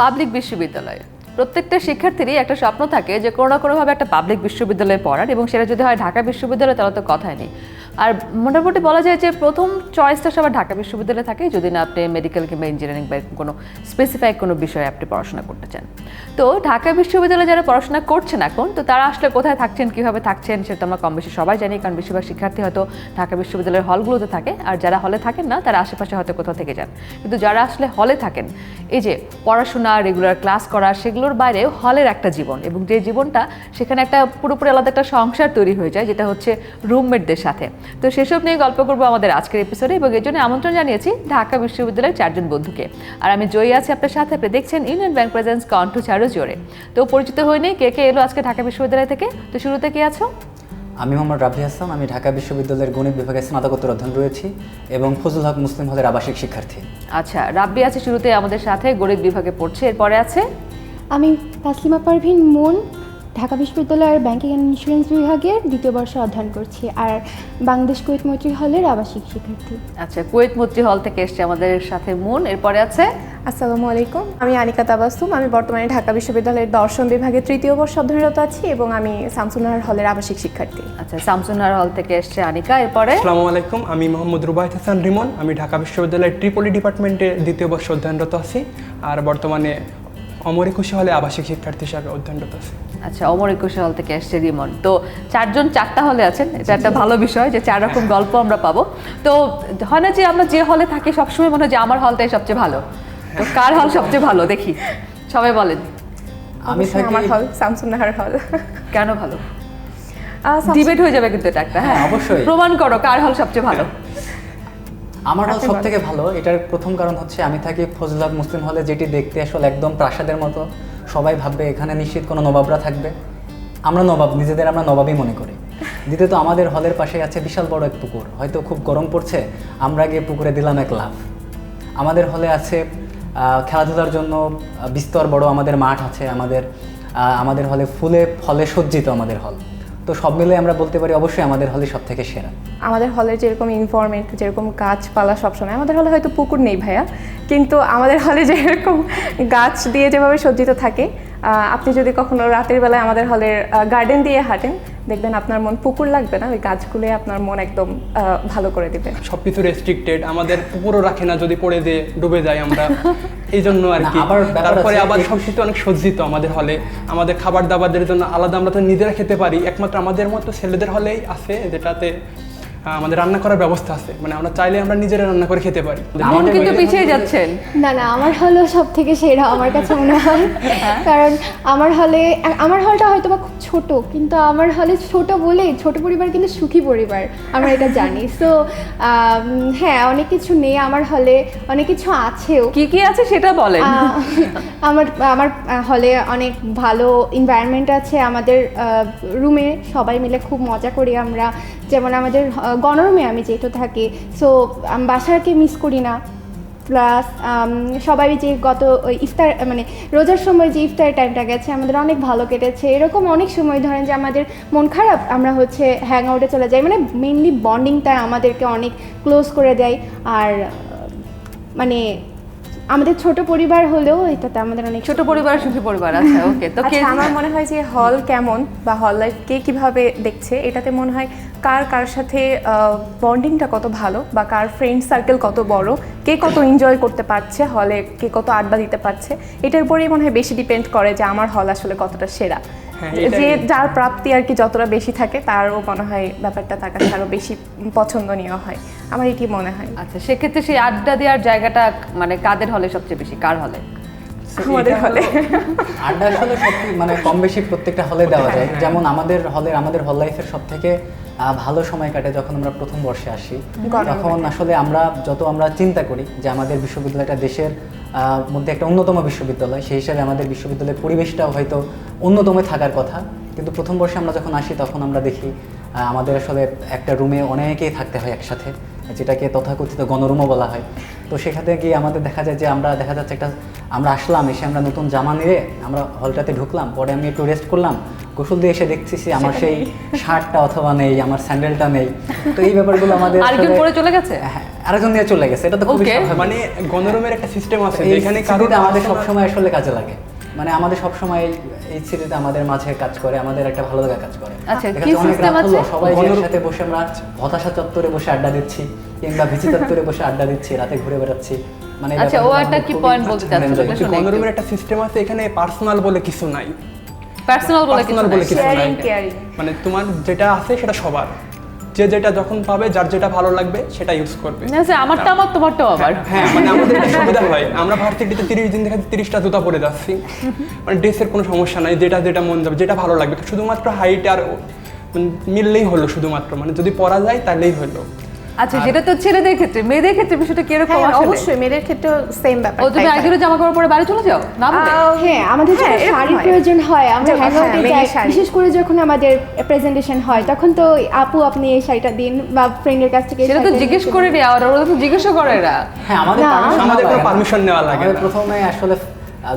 Public বিশ্ববিদ্যালয়। প্রত্যেকটা শিক্ষার্থীরই একটা স্বপ্ন থাকে যে কোনো না কোনোভাবে একটা পাবলিক বিশ্ববিদ্যালয়ে পড়ার এবং সেটা যদি হয় ঢাকা বিশ্ববিদ্যালয় তাহলে তো কথাই নেই। আর মোটামুটি বলা যায় যে প্রথম চয়েসটা সবার ঢাকা বিশ্ববিদ্যালয়ে থাকে, যদি না আপনি মেডিকেল কিংবা ইঞ্জিনিয়ারিং বা কোনো স্পেসিফাইক কোনো বিষয়ে আপনি পড়াশোনা করতে চান। তো ঢাকা বিশ্ববিদ্যালয়ে যারা পড়াশোনা করছেন এখন, তো তারা আসলে কোথায় থাকছেন, কীভাবে থাকছেন, সেটা আমরা কম বেশি সবাই জানি, কারণ বেশিরভাগ শিক্ষার্থী হয়তো ঢাকা বিশ্ববিদ্যালয়ের হলগুলোতে থাকে, আর যারা হলে থাকেন না, তারা আশেপাশে হয়তো কোথাও থেকে যান। কিন্তু যারা আসলে হলে থাকেন, এই যে পড়াশোনা রেগুলার ক্লাস করা, সেগুলোর বাইরেও হলের একটা জীবন, এবং যে জীবনটা সেখানে একটা পুরোপুরি আলাদা একটা সংসার তৈরি হয়ে যায়, যেটা হচ্ছে রুমমেটদের সাথে। তো সেসব নিয়ে গল্প করব আমাদের আজকের এপিসোডে এবং এর জন্য আমন্ত্রণ জানিয়েছি ঢাকা বিশ্ববিদ্যালয়ের চারজন বন্ধুকে। আর আমি জয়ী আছি আপনার সাথে আপনি দেখছেন ইউনিয়ন ব্যাংক প্রেজেন্স কন্ঠু চারু জোরে। তো পরিচিত হয়নি কে কে এলো আজকে ঢাকা বিশ্ববিদ্যালয় থেকে? তো শুরুতে কে আছো? আমি মোহাম্মদ রাফি হাসান আমি ঢাকা বিশ্ববিদ্যালয়ের গণিত বিভাগে স্নাতকোত্তর অধ্যয়ন রয়েছি এবং ফজলুল হক মুসলিম হলের আবাসিক শিক্ষার্থী। আচ্ছা রাব্বি আছে শুরুতে আমাদের সাথে গণিত বিভাগে পড়ছে এরপরে আছে? আমি তাসলিমা পারভিন মুন ঢাকা বিশ্ববিদ্যালয়ের ব্যাংকিং অ্যান্ড ইন্স্যুরেন্স বিভাগের দ্বিতীয় বর্ষে অধ্যয়ন করছি আর বাংলাদেশ কুয়েত মৈত্রী হলের আবাসিক শিক্ষার্থী। আচ্ছা কুয়েত মৈত্রী হল থেকে এসছে আমাদের সাথে মুন। এরপরে আছে? আসসালামু আলাইকুম আমি আনিকা তাবাসুম। আমি বর্তমানে ঢাকা বিশ্ববিদ্যালয়ের দর্শন বিভাগে তৃতীয় বর্ষ অধ্যয়নরত আছি এবং আমি শামসুনাহার হলের আবাসিক শিক্ষার্থী। আচ্ছা সামসুনার হল থেকে এসছে আনিকা। এরপরে? আসসালামু আলাইকুম আমি মোহাম্মদ রুবাইত হাসান রিমন। আমি ঢাকা বিশ্ববিদ্যালয়ের ট্রিপলি ডিপার্টমেন্টে দ্বিতীয় বর্ষ অধ্যয়নরত আছি আর বর্তমানে অমর হলে আবাসিক শিক্ষার্থী হিসাবে অধ্যয়নরত আছি। আচ্ছা অমর একুশে হল থেকে এসছে রিমন। তো চারজন চারটা হলে আছেন এটা একটা ভালো বিষয় যে চার রকম গল্প আমরা পাবো। তো হয় না যে আমরা যে হলে থাকি সবসময় মনে হয় যে আমার হলটাই সবচেয়ে ভালো। তো কার হল সবচেয়ে ভালো? দেখি। সবাই বলেন। আমি থাকি আমার হল শামসুনাহার হল। কেন ভালো? ডিবেট হয়ে যাবে কিন্তু এটা একটা হ্যাঁ। হ্যাঁ, অবশ্যই। প্রমাণ করো কার হল সবচেয়ে ভালো। আমার হল আপনি সব থেকে ভালো এটার প্রথম কারণ হচ্ছে আমি থাকি ফজলুল হক মুসলিম হলে যেটি দেখতে আসলে একদম প্রাসাদের মতো। সবাই ভাববে এখানে নিশ্চিত কোনো নবাবরা থাকবে। আমরা নবাব নিজেদের আমরা নবাবই মনে করি। দ্বিতীয়ত আমাদের হলের পাশে আছে বিশাল বড় এক পুকুর। হয়তো খুব গরম পড়ছে আমরা গিয়ে পুকুরে দিলাম এক লাভ আমাদের হলে আছে আহ, খেলাধুলার জন্য বিস্তর বড় আমাদের মাঠ আছে আমাদের আহ, আমাদের হলে ফুলে ফলে সজ্জিত আমাদের হল। তো সব মিলে আমরা বলতে পারি অবশ্যই আমাদের হলে সব থেকে সেরা। আমাদের হলে যেরকম ইনফরমেন্ট যেরকম গাছপালা সবসময়, আমাদের হলে হয়তো পুকুর নেই ভাইয়া, কিন্তু আমাদের হলে যেরকম গাছ দিয়ে যেভাবে সজ্জিত থাকে আপনি যদি কখনো রাতের বেলায় আমাদের হলের গার্ডেন দিয়ে হাঁটেন দেখবেন আপনার মন পুকুর লাগবে না ওই গাছগুলোই আপনার মন একদম আহ, ভালো করে দিবে। সব কিছু রেস্ট্রিক্টেড আমাদের পুকুরও রাখে না যদি পড়ে দিয়ে ডুবে যাই আমরা। এই জন্য আর কি। আবার তারপরে আবার এই- সব কিছু অনেক সজ্জিত আমাদের হলে। আমাদের খাবার দাবারের জন্য আলাদা আমরা তো নিজেরা খেতে পারি একমাত্র আমাদের মতো ছেলেদের হলেই আছে যেটাতে আমাদের রান্না করার ব্যবস্থা আছে। মানে আমরা চাইলে আমরা নিজেরা রান্না করে খেতে পারি। আমাদের কিন্তু পিছিয়ে যাচ্ছেন। না না আমার হলও সব থেকে সেরা আমার কাছে মনে হয়। কারণ আমার হলে আমার হলটা হয়তো বা খুব ছোট কিন্তু আমার হলে ছোট বলেই ছোট পরিবার কিন্তু সুখী পরিবার আমরা এটা জানি। সো হ্যাঁ অনেক কিছু নেই আমার হলে অনেক কিছু আছেও। কি কি আছে সেটা বলেন। আমার আমার হলে অনেক ভালো এনভায়রনমেন্ট আছে আমাদের রুমে সবাই মিলে খুব মজা করি আমরা। যেমন আমাদের গণরমে আমি যেহেতু থাকি সো বাসাকে মিস করি না। প্লাস সবাই যে গত ইফতার মানে রোজার সময় যে ইফতার টাইমটা গেছে, আমাদের অনেক ভালো কেটেছে। এরকম অনেক সময় ধরেন যে আমাদের মন খারাপ, আমরা হচ্ছে হ্যাং আউটে চলে যাই। মানে মেনলি বন্ডিংটা আমাদেরকে অনেক ক্লোজ করে দেয়। আর মানে আমাদের ছোট পরিবার হলেও এটাতে আমাদের অনেক ছোট পরিবার সুখী পরিবার আচ্ছা ওকে তো কে আচ্ছা আমার মনে হয় যে হল কেমন বা হল লাইফ কে কীভাবে দেখছে এটাতে মনে হয় কার কার সাথে বন্ডিংটা কত ভালো বা কার ফ্রেন্ড সার্কেল কত বড় কে কত এনজয় করতে পারছে হলে কে কত আড্ডা দিতে পারছে এটার উপরেই মনে হয় বেশি ডিপেন্ড করে যে আমার হল আসলে কতটা সেরা। হ্যাঁ, যে যার প্রাপ্তি আর কি যতটা বেশি থাকে তারও মনে হয় ব্যাপারটা তার কাছে আরও বেশি পছন্দনীয় হয়। আমার এটি মনে হয়। আচ্ছা সেক্ষেত্রে সেই আড্ডা দেওয়ার জায়গাটা মানে কাদের হলে সবচেয়ে বেশি? কার হলে? আমাদের হলে। আড্ডা আসলে সব মানে কম বেশি প্রত্যেকটা হলে দেওয়া যায়। যেমন আমাদের হলের আমাদের হল লাইফের সব থেকে ভালো সময় কাটে যখন আমরা প্রথম বর্ষে আসি। তখন আসলে আমরা যত আমরা চিন্তা করি যে আমাদের বিশ্ববিদ্যালয়টা দেশের আহ, মধ্যে একটা অন্যতম বিশ্ববিদ্যালয় সেই হিসাবে আমাদের বিশ্ববিদ্যালয়ের পরিবেশটাও হয়তো অন্যতম থাকার কথা। কিন্তু প্রথম বর্ষে আমরা যখন আসি তখন আমরা দেখি আহ, আমাদের আসলে একটা রুমে অনেকেই থাকতে হয় একসাথে। যেটাকে তথাকথিত গণরুমও বলা হয়। তো সেখানে গিয়ে আমাদের দেখা যায় যে আমরা দেখা যাচ্ছে একটা আমরা আসলাম এসে আমরা নতুন জামা নিয়ে আমরা হলটাতে ঢুকলাম। পরে আমি একটু রেস্ট করলাম। গোসল দিয়ে এসে দেখতেছি আমার সেই শার্টটা অথবা নেই আমার স্যান্ডেলটা নেই। তো এই ব্যাপারগুলো আমাদের আরেকজন পরে চলে গেছে? হ্যাঁ আরেকজন নিয়ে চলে গেছে। এটা তো খুবই মানে গণরুমের একটা সিস্টেম আছে যেখানে কারণ আমাদের সবসময় আসলে কাজে লাগে। মানে আমাদের সবসময় এই- এই স্মৃতিতে আমাদের মাঝে কাজ করে আমাদের একটা ভালো লাগা কাজ করে। আচ্ছা? সবাই যে একসাথে বসে আমরা হতাশা চত্বরে বসে আড্ডা দিচ্ছি কিংবা ভিচি চত্বরে বসে আড্ডা দিচ্ছি রাতে ঘুরে বেড়াচ্ছি। মানে আচ্ছা ও একটা কি পয়েন্ট বলতে চাচ্ছে? enjoy সেটা করি। শুনে গণরুমের একটা সিস্টেম আছে এখানে পার্সোনাল বলে কিছু নাই। পার্সোনাল বলে কিছু নাই। মানে তোমার যেটা আছে সেটা সবার। যে যেটা যখন পাবে যার যেটা ভালো লাগবে সেটা ইউজ করবে। না, স্যার আমারটা আমার তোমারটাও আবার। হ্যাঁ মানে আমাদের এটা সুবিধা হয়। আমরা ভার্সিটিতে তিরিশ দিন থেকে তিরিশটা জুতা পরে যাচ্ছি। মানে ড্রেসের কোনো সমস্যা নাই যেটা যেটা মন যাবে যেটা ভালো লাগবে। শুধুমাত্র হাইট আর মিললেই হলো শুধুমাত্র। মানে যদি পরা যায় তাহলেই হলো। আচ্ছা সেটা তো ছেলেদের ক্ষেত্রে মেয়েদের ক্ষেত্রে বিষয়টা কীরকম হ্যাঁ আসলে? অবশ্যই মেয়েদের ক্ষেত্রেও সেম ব্যাপার ও তুমি জামা কাপড় পরে বাড়ি চলে যাও? না হ্যাঁ আমাদের যখন হ্যাঁ, শাড়ির প্রয়োজন হয় আমরা যখন- হ্যাং আউটে যাই বিশেষ করে যখন আমাদের প্রেজেন্টেশন হয় তখন তো আপু আপনি এই শাড়িটা দিন বা ফ্রেন্ডের কাছ থেকে সেটা তো জিজ্ঞেস করে নি আর ওরা তো জিজ্ঞেসও করে না হ্যাঁ আমাদের আমাদের নেওয়া কোনো লাগে নেওয়া লাগে। প্রথমে আসলে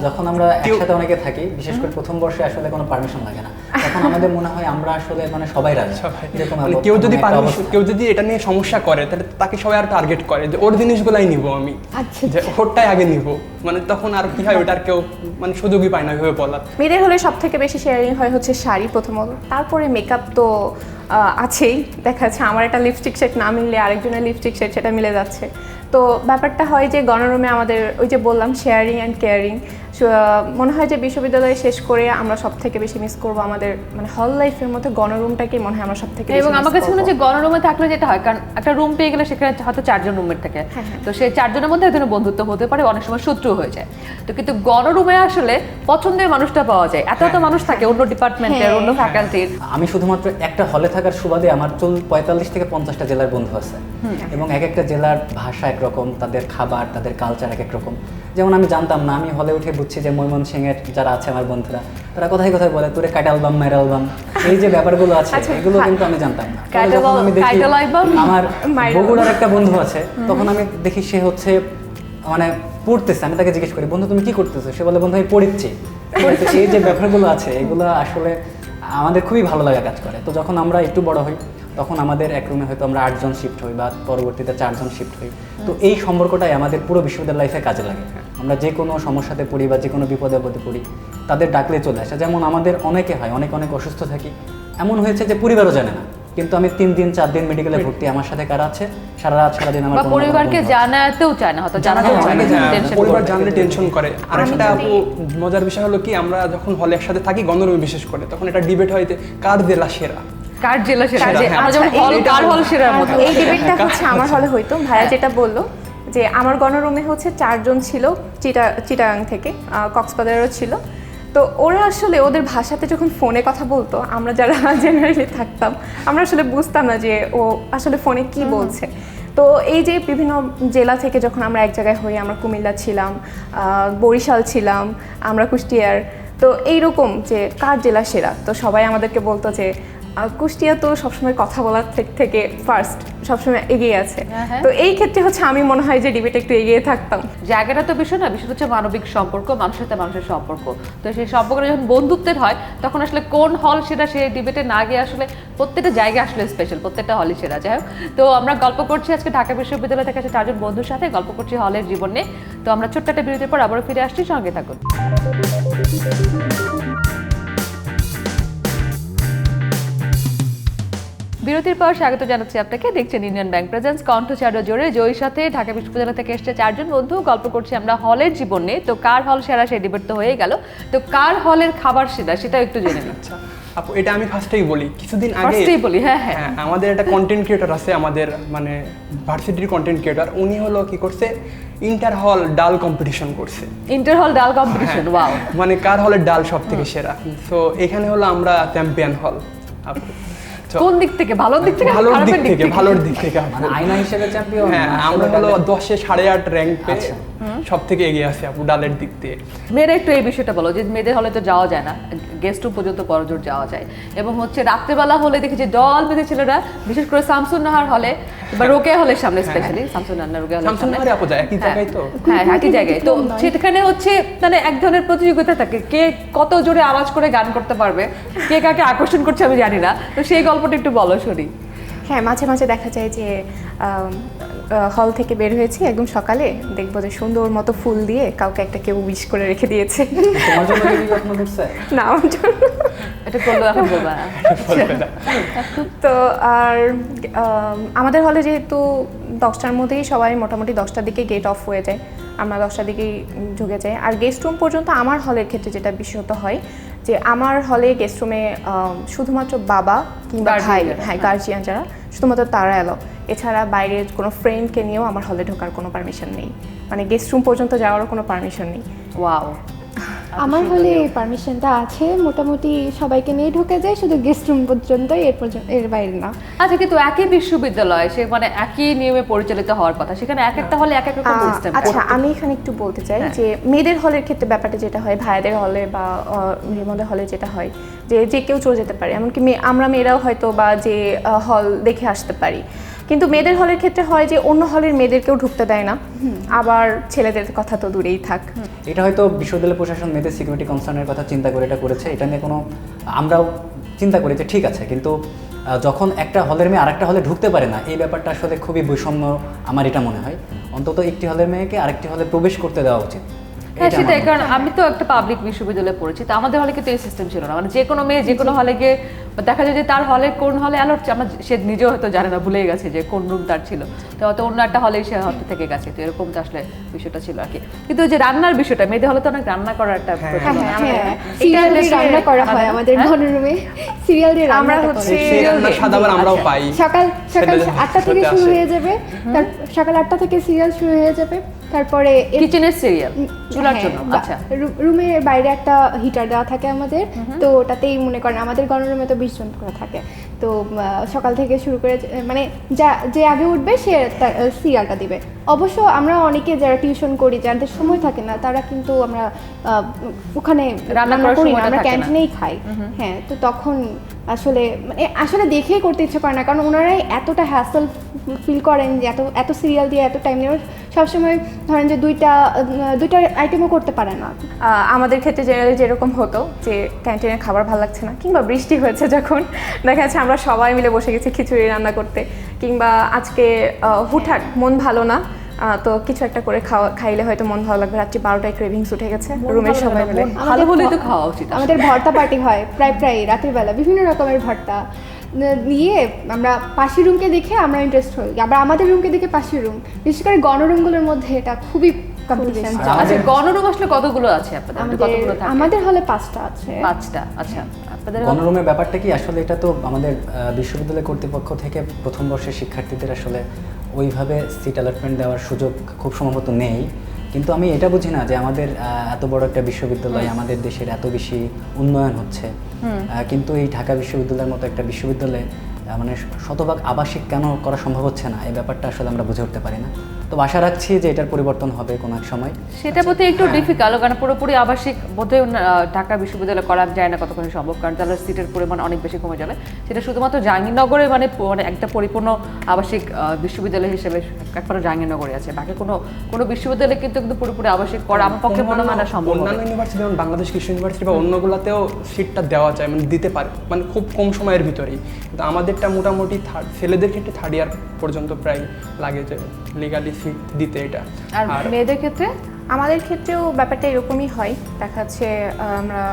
যখন আমরা একসাথে অনেকে থাকি বিশেষ করে প্রথম বর্ষে আসলে কোনো পারমিশন লাগে না। তখন আমাদের মনে হয় আমরা আসলে মানে সবাই রাজি। সবাই। এরকম মানে কেউ যদি মানে। কেউ যদি এটা নিয়ে সমস্যা করে তাহলে তাকে সবাই আর টার্গেট করে যে ওর জিনিসগুলাই নিব আমি। আচ্ছা, যে ওরটাই আগে নিব। মানে তখন আর কি হয় ওটার কেউ মানে সুযোগই পায় না ওইভাবে বলার। মেয়েদের হলে সব থেকে বেশি শেয়ারিং হয় হচ্ছে শাড়ি প্রথমত। তারপরে মেকআপ তো আছেই। দেখা যাচ্ছে আমার একটা লিপস্টিক সেট না মিললে আরেকজনের লিপস্টিক সেট সেটা মিলে যাচ্ছে। তো ব্যাপারটা হয় যে গণরুমে আমাদের ওই যে বললাম শেয়ারিং অ্যান্ড কেয়ারিং মনে হয় যে বিশ্ববিদ্যালয় শেষ করে আমরা সব থেকে বেশি মিস করব আমাদের মানে হল লাইফের মধ্যে গণরুমটাকে মনে হয় আমরা সব থেকে এবং আমার কাছে মনে হচ্ছে গণরুমে থাকলে যেটা হয় কারণ একটা রুম পেয়ে গেলে সেখানে হয়তো চারজন রুমমেট থাকে। হ্যাঁ, তো সেই চারজনের মধ্যে একজনের বন্ধুত্ব হতে পারে অনেক সময় শত্রু হয়ে যায়। তো কিন্তু গণরুমে আসলে পছন্দের মানুষটা পাওয়া যায়। এত এত মানুষ থাকে অন্য ডিপার্টমেন্টের হ্যাঁ, অন্য ফ্যাকাল্টির আমি শুধুমাত্র একটা হলে থাকার সুবাদে আমার চল পঁয়তাল্লিশ থেকে পঞ্চাশটা জেলার বন্ধু আছে। এবং এক একটা জেলার ভাষা একরকম তাদের খাবার তাদের কালচার এক এক রকম যেমন আমি জানতাম না আমি হলে উঠে বুঝছি যে ময়মনসিংহের যারা আছে আমার বন্ধুরা তারা কোথায় কোথায় বলে তোরে কাট অ্যালবাম মের অ্যালবাম এই যে ব্যাপারগুলো আছে আচ্ছা, এগুলো হ্যাঁ। কিন্তু আমি জানতাম না। যখন আমি দেখি আমার বগুড়ার একটা বন্ধু আছে তখন আমি দেখি সে হচ্ছে মানে পড়তেছে। আমি তাকে জিজ্ঞেস করি বন্ধু তুমি কি করতেছো? সে বলে বন্ধু আমি পড়িচ্ছি এই যে ব্যাপারগুলো আছে এগুলো আসলে আমাদের খুবই ভালো লাগা কাজ করে। তো যখন আমরা একটু বড় হই তখন আমাদের এক রুমে হয়তো আমরা আটজন শিফট হই বা পরবর্তীতে চারজন শিফট হই। তো এই সম্পর্কটাই আমাদের পুরো বিশ্ববিদ্যালয় লাইফে কাজে লাগে। আমরা যে কোনো সমস্যাতে পড়ি বা যে কোনো বিপদে আপদে পড়ি তাদের ডাকলে চলে আসে। যেমন আমাদের অনেকে হয় অনেক অনেক অসুস্থ থাকি। এমন হয়েছে যে পরিবারও জানে না। কিন্তু আমি তিন দিন চার দিন মেডিকেলে ভর্তি আমার সাথে কারা আছে? সারা রাত সারাদিন আমার বা কোনো না কোনো পরিবারকে জানাতেও চায় না হয়তো জানাতেও হ্যাঁ, চায় না। টেনশন পরিবার জানলে টেনশন করে। আর আপু মজার বিষয় হলো কি আমরা যখন হলে একসাথে থাকি গণরুমে বিশেষ করে তখন এটা ডিবেট হয় যে কার জেলা সেরা? কার জেলা সেরা? হ্যাঁ। আমরা যেমন আচ্ছা, হল এই- কার হল সেরার মতো। এই ডিবেটটা হচ্ছে আমার হলে হইতো। ভাইয়া যেটা বলল যে আমার গণরুমে হচ্ছে চারজন ছিল চিটা চিটাগাং থেকে আহ, কক্সবাজারেরও ছিল। তো ওরা আসলে ওদের ভাষাতে যখন ফোনে কথা বলতো আমরা যারা জেনারেলি থাকতাম আমরা আসলে বুঝতাম না যে ও আসলে ফোনে কি বলছে। তো এই যে বিভিন্ন জেলা থেকে যখন আমরা এক জায়গায় হই আমরা কুমিল্লা ছিলাম আহ, বরিশাল ছিলাম আমরা কুষ্টিয়ার তো এইরকম যে কার জেলা সেরা? তো সবাই আমাদেরকে বলতো যে কুষ্টিয়া তো সবসময় কথা বলার থেকে- থেকে ফার্স্ট সবসময় এগিয়ে আছে। হ্যাঁ, হ্যাঁ। তো এই ক্ষেত্রে হচ্ছে আমি মনে হয় যে ডিবেটে একটু এগিয়ে থাকতাম। জায়গাটা তো বিষয় না বিষয় হচ্ছে মানবিক সম্পর্ক মানুষের সাথে মানুষের সম্পর্ক। তো সেই সম্পর্কটা যখন বন্ধুত্বের হয় তখন আসলে কোন হল সেটা সেই ডিবেটে না গিয়ে আসলে প্রত্যেকটা জায়গা আসলে স্পেশাল প্রত্যেকটা হলই সেরা। যাই হোক তো আমরা গল্প করছি আজকে ঢাকা বিশ্ববিদ্যালয় থেকে আসে চারজন বন্ধুর সাথে গল্প করছি হলের জীবনে তো আমরা ছোট্ট একটা বিরতির পর আবারও ফিরে আসছি সঙ্গে থাকুন। বিরতির পর স্বাগত জানাচ্ছি আপনাকে। দেখছেন ইউনিয়ন ব্যাংক প্রেজেন্স কণ্ঠচার্য জোরে। জয়ীর সাথে ঢাকা বিশ্ববিদ্যালয় থেকে এসেছে চারজন বন্ধু। গল্প করছি আমরা হলের জীবন নিয়ে। তো কার হল সেরা সেই ডিবেট তো হয়ে গেল। তো কার হলের খাবার সেরা সেটাও একটু জেনে নিই। আচ্ছা আপু এটা আমি ফার্স্টেই বলি। কিছুদিন আগে বলি হ্যাঁ হ্যাঁ। হ্যাঁ আমাদের একটা কন্টেন্ট ক্রিয়েটর আছে আমাদের মানে ভার্সিটির কন্টেন্ট ক্রিয়েটর উনি হলো কি করছে? ইন্টার হল ডাল কম্পিটিশন করছে। ইন্টার হল ডাল কম্পিটিশন ওয়াও মানে কার হলের ডাল সব থেকে সেরা? তো এখানে হলো আমরা চ্যাম্পিয়ন হল আপু। কোন দিক থেকে? ভালোর দিক থেকে ভালোর দিক থেকে ভালোর দিক থেকে মানে আয়না হিসেবে চ্যাম্পিয়ন হ্যাঁ আমরা হলো দশে সাড়ে আট র্যাঙ্ক পেয়ে আচ্ছা। সব থেকে এগিয়ে আছে আপু ডালের দিক দিয়ে। মেয়েরা একটু এই বিষয়টা বলো যে মেয়েদের হলে তো যাওয়া যায় না গেস্ট রুম পর্যন্ত বড়জোর যাওয়া যায়। এবং হচ্ছে রাত্রেবেলা হলে দেখি যে দল বেঁধে ছেলেরা বিশেষ করে শামসুন নাহার হলে বা রোকেয়া হলের সামনে স্পেশালি শামসুন রোকেয়া হলের সামনে। নাহারে আপু যায় একই হ্যাঁ, জায়গায় তো। হ্যাঁ একই জায়গায়। তো সেখানে হচ্ছে মানে এক ধরনের প্রতিযোগিতা থাকে কে কত জোরে আওয়াজ করে গান করতে পারবে কে কাকে আকর্ষণ করছে আমি জানি না। তো সেই গল্পটা একটু বলো শুনি। হ্যাঁ মাঝে মাঝে দেখা যায় যে হল থেকে বের হয়েছি। একদম সকালে দেখব যে সুন্দর মতো ফুল দিয়ে কাউকে একটা কেউ উইশ করে রেখে দিয়েছে। না আমার জন্য এটা করল এখন বলবা। তো আর আমাদের হলে যেহেতু দশটার মধ্যেই সবাই মোটামুটি দশটার দিকে গেট অফ হয়ে যায় আমরা দশটার দিকেই ঢুকে যাই। আর গেস্ট রুম পর্যন্ত আমার হলের ক্ষেত্রে যেটা বিশেষত হয় যে আমার হলে গেস্ট রুমে শুধুমাত্র বাবা কিংবা ভাই হ্যাঁ গার্জিয়ান যারা শুধুমাত্র তারা এলো এছাড়া বাইরে কোনো ফ্রেন্ডকে নিয়েও আমার হলে ঢোকার কোনো পারমিশন নেই। মানে গেস্ট রুম পর্যন্ত যাওয়ারও কোনো পারমিশন নেই। ওয়াও আমার হলে পারমিশনটা আছে মোটামুটি সবাইকে নিয়ে ঢুকে যায় শুধু গেস্ট রুম পর্যন্ত এর পর্যন্ত এর বাইরে না। আচ্ছা কিন্তু একই বিশ্ববিদ্যালয় সে মানে একই নিয়মে পরিচালিত হওয়ার কথা সেখানে এক একটা হলে এক এক রকম সিস্টেম আচ্ছা আমি এখানে একটু বলতে চাই হ্যাঁ। যে মেয়েদের হলের ক্ষেত্রে ব্যাপারটা যেটা হয় ভাইদের হলে বা মেয়েদের হলে যেটা হয় যে যে কেউ চলে যেতে পারে এমনকি মেয়ে আমরা মেয়েরাও হয়তো বা যে হল দেখে আসতে পারি। কিন্তু মেয়েদের হলের ক্ষেত্রে হয় যে অন্য হলের মেয়েদেরকেও ঢুকতে দেয় না। আবার ছেলেদের কথা তো দূরেই থাক। এটা হয়তো বিশ্ববিদ্যালয় প্রশাসন মেয়েদের সিকিউরিটি কনসার্নের কথা চিন্তা করে এটা করেছে। এটা নিয়ে কোনো, আমরাও চিন্তা করি যে ঠিক আছে, কিন্তু যখন একটা হলের মেয়ে আরেকটা হলে ঢুকতে পারে না, এই ব্যাপারটা আসলে খুবই বৈষম্য আমার এটা মনে হয়। অন্তত একটি হলের মেয়েকে আরেকটি হলে প্রবেশ করতে দেওয়া উচিত। হ্যাঁ সেটাই কারণ আমি তো একটা পাবলিক বিশ্ববিদ্যালয়ে পড়েছি তো আমাদের হলে কিন্তু এই সিস্টেম ছিল না। মানে যে কোনো মেয়ে যে কোনো হলে গিয়ে দেখা যায় যে তার হলে কোন হলে অ্যালার্ট আমরা সে নিজেও হয়তো জানে না ভুলেই গেছে যে কোন রুম তার ছিল। তো হয়তো অন্য একটা হলে সে হয়তো থেকে গেছে তো এরকম তো আসলে বিষয়টা ছিল আর কি। কিন্তু যে রান্নার বিষয়টা মেয়েদের হলে তো অনেক রান্না করার একটা প্রচলন হ্যাঁ। হ্যাঁ। এটা সিরিয়াল দিয়ে রান্না করা হয় আমাদের- হ্যাঁ? সিরিয়াল দিয়ে আমরা হচ্ছে আবার আমরাও আচ্ছা। পাই। সকাল সকাল আটটা থেকে শুরু হয়ে যাবে। সকাল আটটা থেকে সিরিয়াল শুরু হয়ে যাবে। তারপরে কিচেনের সিরিয়াল চুলার হ্যাঁ, জন্য আচ্ছা। রুমের বাইরে একটা হিটার দেওয়া থাকে আমাদের তো ওটাতেই মনে করেন আমাদের গরম রুমে তো বিশ জন করে থাকে। তো সকাল থেকে শুরু করে মানে যা যে আগে উঠবে সে সিরিয়ালটা দিবে। অবশ্য আমরা অনেকে যারা টিউশন করি যাদের সময় থাকে না তারা কিন্তু আমরা ওখানে রান্না করি না আমরা ক্যান্টিনেই খাই। হ্যাঁ তো তখন আসলে মানে আসলে দেখেই করতে ইচ্ছে করে না কারণ ওনারাই এতটা হ্যাসল ফিল করেন যে এত এত সিরিয়াল দিয়ে এত টাইম নিয়ে সবসময় ধরেন যে দুইটা দুইটা আইটেমও করতে পারে না। আমাদের ক্ষেত্রে যেরকম হতো যে ক্যান্টিনের খাবার ভালো লাগছে না কিংবা বৃষ্টি হয়েছে যখন দেখা যাচ্ছে আমরা সবাই মিলে বসে গেছি খিচুড়ি রান্না করতে কিংবা আজকে হুঠাট মন ভালো না তো কিছু একটা করে খাওয়া খাইলে হয়তো মন ভালো লাগবে। রাত্রি বারোটায় ক্রেভিংস উঠে গেছে রুমের সবাই মিলে। ভালো ভ- তো খাওয়া উচিত আমাদের ভর্তা পার্টি হয় প্রায় প্রায় রাতের বেলা বিভিন্ন রকমের ভর্তা। নিয়ে আমরা পাশের রুমকে দেখে আমরা ইন্টারেস্ট হই। আবার আমাদের রুমকে দেখে পাশের রুম বিশেষ করে গণরুমগুলোর মধ্যে এটা খুবই আচ্ছা গণরুম আসলে কতগুলো আছে আপনাদের? কতগুলো থাকে? আমাদের হলে পাঁচটা আছে। পাঁচটা আচ্ছা। আপনাদের গণরুমের ব্যাপারটা কি? আসলে এটা তো আমাদের বিশ্ববিদ্যালয় কর্তৃপক্ষ থেকে প্রথম বর্ষের শিক্ষার্থীদের আসলে ওইভাবে সিট অ্যালটমেন্ট দেওয়ার সুযোগ খুব সম্ভবত নেই। কিন্তু আমি এটা বুঝি না যে আমাদের এত বড় একটা বিশ্ববিদ্যালয় আমাদের দেশের এত বেশি উন্নয়ন হচ্ছে। আহ, কিন্তু এই ঢাকা বিশ্ববিদ্যালয়ের মতো একটা বিশ্ববিদ্যালয়ে আহ, মানে শতভাগ আবাসিক কেন করা সম্ভব হচ্ছে না? এই ব্যাপারটা আসলে আমরা বুঝে উঠতে পারি না। তো আশা রাখছি যে এটার পরিবর্তন হবে কোনো এক সময়। সেটা বোধ একটু ডিফিকাল্ট কারণ পুরোপুরি আবাসিক বোধহয় ঢাকা বিশ্ববিদ্যালয় করা যায় না কতক্ষণ সম্ভব কারণ তাহলে সিটের পরিমাণ অনেক বেশি কমে যাবে। সেটা শুধুমাত্র জাহাঙ্গীরনগরে মানে মানে একটা পরিপূর্ণ আবাসিক বিশ্ববিদ্যালয় হিসেবে একমাত্র জাহাঙ্গীরনগরে আছে। বাকি কোনো কোনো বিশ্ববিদ্যালয় কিন্তু কিন্তু পুরোপুরি আবাসিক করা আমার পক্ষে মনে হয় না সম্ভব অন্যান্য ইউনিভার্সিটি যেমন বাংলাদেশ কৃষি ইউনিভার্সিটি বা অন্যগুলোতেও সিটটা দেওয়া যায় মানে দিতে পারে মানে খুব কম সময়ের ভিতরেই। কিন্তু আমাদেরটা মোটামুটি থার্ড ছেলেদের ক্ষেত্রে থার্ড ইয়ার পর্যন্ত প্রায় লাগে যে লিগালি দিতে এটা। আর মেয়েদের ক্ষেত্রে আমাদের ক্ষেত্রেও ব্যাপারটা এরকমই হয়। দেখা যাচ্ছে আমরা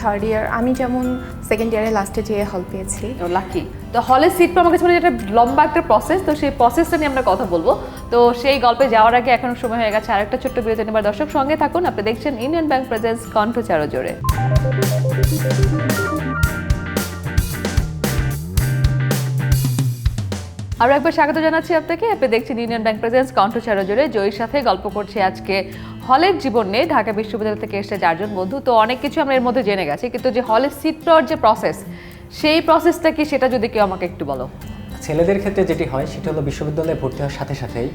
থার্ড ইয়ার আমি যেমন সেকেন্ড ইয়ারে লাস্টে যেয়ে হল পেয়েছি। লাকি তো হলের সিট পাওয়া মানে এটা লম্বা একটা প্রসেস তো সেই প্রসেসটা নিয়ে আমরা কথা বলব। তো সেই গল্পে যাওয়ার আগে এখন সময় হয়ে গেছে আরেকটা ছোট্ট বিরতি নেবার। দর্শক সঙ্গে থাকুন আপনি দেখছেন ইউনিয়ন ব্যাংক প্রেজেন্স কণ্ঠ চারো জোরে। আরও একবার স্বাগত জানাচ্ছি আপনাকে। আপনি দেখছেন ইউনিয়ন ব্যাংক প্রেজেন্স কণ্ঠ চারো জোরে জয়ীর সাথে গল্প করছি আজকে হলের জীবন নিয়ে ঢাকা বিশ্ববিদ্যালয় থেকে এসে চারজন বন্ধু। তো অনেক কিছু আমরা এর মধ্যে জেনে গেছি কিন্তু যে হলের সিট পাওয়ার যে প্রসেস সেই প্রসেসটা কি সেটা যদি কেউ আমাকে একটু বলো। ছেলেদের ক্ষেত্রে যেটি হয় সেটা হলো বিশ্ববিদ্যালয়ে ভর্তি হওয়ার সাথে সাথেই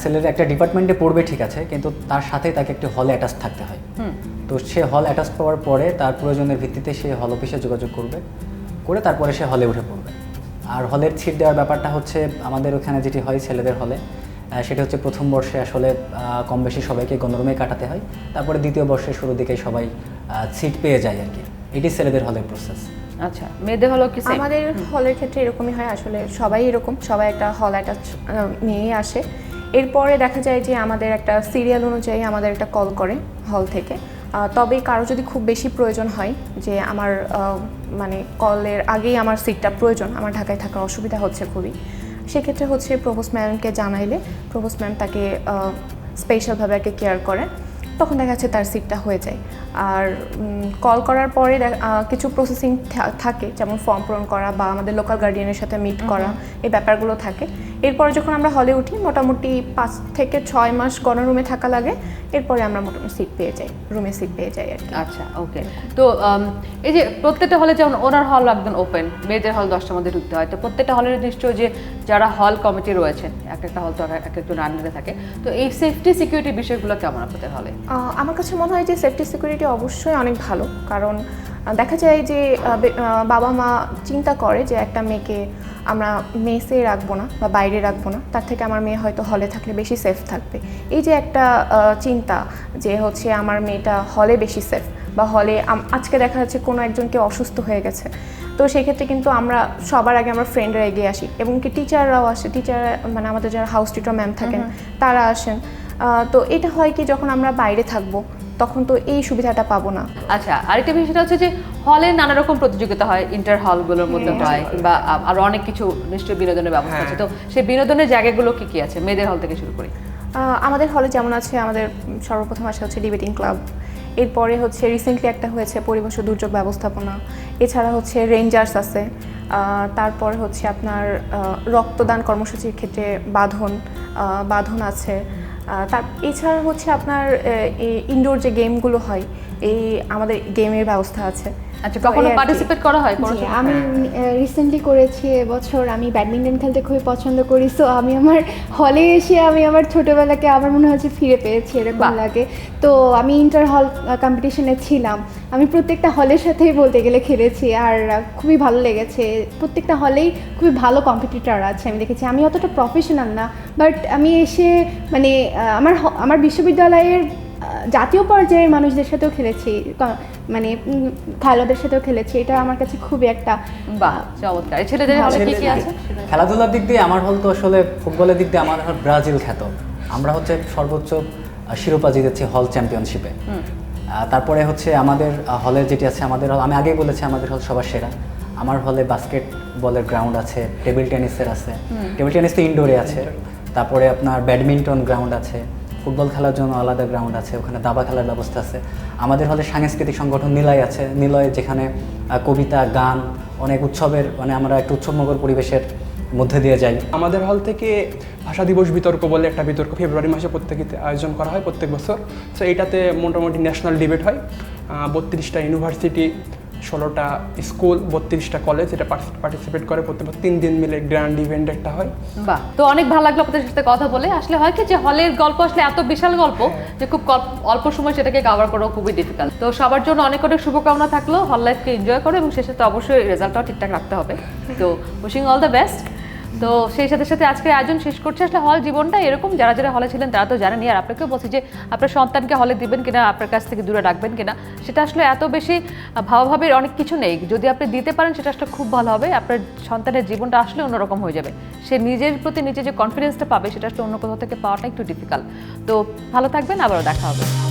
ছেলের একটা ডিপার্টমেন্টে পড়বে ঠিক আছে কিন্তু তার সাথে তাকে একটি হলে অ্যাটাচ থাকতে হয়। তো সে হল অ্যাটাচ পাওয়ার পরে তার প্রয়োজনের ভিত্তিতে সে হল অফিসে যোগাযোগ করবে করে তারপরে সে হলে উঠে পড়বে। আর হলের ছিট দেওয়ার ব্যাপারটা হচ্ছে আমাদের ওখানে যেটি হয় ছেলেদের হলে সেটা হচ্ছে প্রথম বর্ষে আসলে কম বেশি সবাইকে গণরুমে কাটাতে হয় তারপরে দ্বিতীয় বর্ষের শুরুর দিকে সবাই সিট পেয়ে যায় আর কি। এটি ছেলেদের হলের প্রসেস আচ্ছা মেয়েদের হলো কি আমাদের হলের ক্ষেত্রে এরকমই হয় আসলে সবাই এরকম সবাই একটা হল অ্যাটাচ নিয়েই আসে। এরপরে দেখা যায় যে আমাদের একটা সিরিয়াল অনুযায়ী আমাদের একটা কল করে হল থেকে। তবে কারও যদি খুব বেশি প্রয়োজন হয় যে আমার মানে কলের আগেই আমার সিটটা প্রয়োজন আমার ঢাকায় থাকার অসুবিধা হচ্ছে খুবই। সেক্ষেত্রে হচ্ছে প্রভোস ম্যামকে জানাইলে প্রভোস ম্যাম তাকে স্পেশালভাবে আর কি কেয়ার করে তখন দেখা যাচ্ছে তার সিটটা হয়ে যায়। আর কল করার পরে দেখ- কিছু প্রসেসিং থাকে যেমন ফর্ম পূরণ করা বা আমাদের লোকাল গার্ডিয়ানের সাথে মিট করা এই ব্যাপারগুলো থাকে। এরপরে যখন আমরা হলে উঠি মোটামুটি পাঁচ থেকে ছয় মাস গণরুমে থাকা লাগে। এরপরে আমরা মোটামুটি সিট পেয়ে যাই রুমে সিট পেয়ে যাই আর কি। আচ্ছা ওকে তো এই যে প্রত্যেকটা হলে যেমন ওনার হল একদম ওপেন মেয়েদের হল দশটার মধ্যে ঢুকতে হয়। তো প্রত্যেকটা হলের নিশ্চয় যে যারা হল কমিটি রয়েছেন এক একটা হল তো এক এক একজন আন্ডারে থাকে। তো এই সেফটি সিকিউরিটি বিষয়গুলো কেমন আপনাদের হলে আমার কাছে মনে হয় যে সেফটি সিকিউরিটি অবশ্যই অনেক ভালো। কারণ দেখা যায় যে বাবা মা চিন্তা করে যে একটা মেয়েকে আমরা মেসে রাখব না বা বাইরে রাখব না। তার থেকে আমার মেয়ে হয়তো হলে থাকলে বেশি সেফ থাকবে। এই যে একটা চিন্তা যে হচ্ছে আমার মেয়েটা হলে বেশি সেফ বা হলে আজকে দেখা যাচ্ছে কোনো একজনকে অসুস্থ হয়ে গেছে। তো সেক্ষেত্রে কিন্তু আমরা সবার আগে আমরা ফ্রেন্ডরা এগিয়ে আসি এবং কি টিচাররাও আসে। টিচার মানে আমাদের যারা হাউস টিচার ম্যাম থাকেন তারা আসেন। তো এটা হয় কি যখন আমরা বাইরে থাকব তখন তো এই সুবিধাটা পাবো না। আচ্ছা আরেকটা বিষয়টা হচ্ছে যে হলে নানা রকম প্রতিযোগিতা হয় ইন্টার হলগুলোর মধ্যে হয় কিংবা আ- আরও অনেক কিছু নিশ্চয়ই বিনোদনের ব্যবস্থা আছে। তো সেই বিনোদনের জায়গাগুলো কি কি আছে? মেয়েদের হল থেকে শুরু করি। আমাদের হলে যেমন আছে আমাদের সর্বপ্রথম আসে হচ্ছে ডিবেটিং ক্লাব এরপরে হচ্ছে রিসেন্টলি একটা হয়েছে পরিবেশ ও দুর্যোগ ব্যবস্থাপনা। এছাড়া হচ্ছে রেঞ্জার্স আছে। তারপরে হচ্ছে আপনার রক্তদান কর্মসূচির ক্ষেত্রে বাঁধন বাঁধন আছে। তার এছাড়া হচ্ছে আপনার ইনডোর যে গেমগুলো হয় এই আমাদের গেমের ব্যবস্থা আছে। আচ্ছা কখনো। পার্টিসিপেট করা হয়? আমি রিসেন্টলি করেছি এবছর। আমি ব্যাডমিন্টন খেলতে খুবই পছন্দ করি সো আমি আমার হলে এসে আমি আমার ছোটোবেলাকে আমার মনে হচ্ছে ফিরে পেয়েছি এরকম লাগে। তো আমি ইন্টার হল কম্পিটিশনে ছিলাম। আমি প্রত্যেকটা হলের সাথেই বলতে গেলে খেলেছি আর খুবই ভালো লেগেছে। প্রত্যেকটা হলেই খুবই ভালো কম্পিটিটর আছে আমি দেখেছি। আমি অতটা প্রফেশনাল না বাট আমি এসে মানে আমার আমার বিশ্ববিদ্যালয়ের জাতীয় পর্যায়ের মানুষদের সাথেও খেলেছি। মানে উম, খেলোয়াড়দের সাথেও খেলেছি এটা আমার কাছে খুবই একটা বাহ চমৎকার। ছেলেদের হলে কি কি আছে? খেলাধুলার দিক দিয়ে আমার হল তো আসলে ফুটবলের দিক দিয়ে আমার হল ব্রাজিল খ্যাত। আমরা হচ্ছে সর্বোচ্চ শিরোপা জিতেছি হল চ্যাম্পিয়নশিপে। তারপরে হচ্ছে আমাদের হলে যেটি আছে আমাদের hall- আমি আগেই বলেছি আমাদের হল সবার সেরা। আমার হলে বাস্কেট বলের গ্রাউন্ড আছে টেবিল টেনিসের আছে। টেবিল টেনিস তো ইনডোরে আছে। তারপরে আপনার ব্যাডমিন্টন গ্রাউন্ড আছে। ফুটবল খেলার জন্য আলাদা গ্রাউন্ড আছে, ওখানে দাবা খেলার ব্যবস্থা আছে। আমাদের হলে সাংস্কৃতিক সংগঠন নিলয় আছে, নিলয় যেখানে কবিতা, গান, অনেক উৎসবের মানে আমরা একটা উৎসবমুখর পরিবেশের মধ্যে দিয়ে যাই। আমাদের হল থেকে ভাষা দিবস বিতর্ক বলে একটা বিতর্ক ফেব্রুয়ারি মাসে প্রত্যেকে আয়োজন করা হয় প্রত্যেক বছর। সো এইটাতে মোটামুটি ন্যাশনাল ডিবেট হয়। বত্রিশটা ইউনিভার্সিটি ষোলোটা স্কুল, বত্রিশটা কলেজ এটা পার্টিসিপেট করে। প্রত্যেক তিন দিন মিলে গ্র্যান্ড ইভেন্ট একটা হয়। বা তো অনেক ভালো লাগল আপনাদের সাথে কথা বলে। আসলে হয় কি যে হলের গল্প আসলে এত বিশাল গল্প যে খুব অল্প সময় সেটাকে কভার করা খুবই ডিফিকাল্ট তো সবার জন্য অনেক অনেক শুভকামনা থাকল। হল লাইফকে এনজয় করো এবং শেষে তো অবশ্যই রেজাল্টটাও ঠিকঠাক রাখতে হবে। তো উইশিং অল দ্য বেস্ট তো সেই সাথে সাথে আজকের আয়োজন শেষ করছে। আসলে হল জীবনটা এরকম, যারা যারা হলে ছিলেন তারা তো জানেনই। আর আপনাকেও বলছি যে, আপনার সন্তানকে হলে দিবেন কিনা, আপনার কাছ থেকে দূরে রাখবেন কিনা, সেটা আসলে এত বেশি ভাবাভাবির অনেক কিছু নেই। যদি আপনি দিতে পারেন, সেটা আসলে খুব ভালো হবে। আপনার সন্তানের জীবনটা আসলে অন্যরকম হয়ে যাবে। সে নিজের প্রতি নিজে যে কনফিডেন্সটা পাবে, সেটা আসলে অন্য কোথাও থেকে পাওয়াটা একটু ডিফিকাল্ট তো ভালো থাকবেন, আবারও দেখা হবে।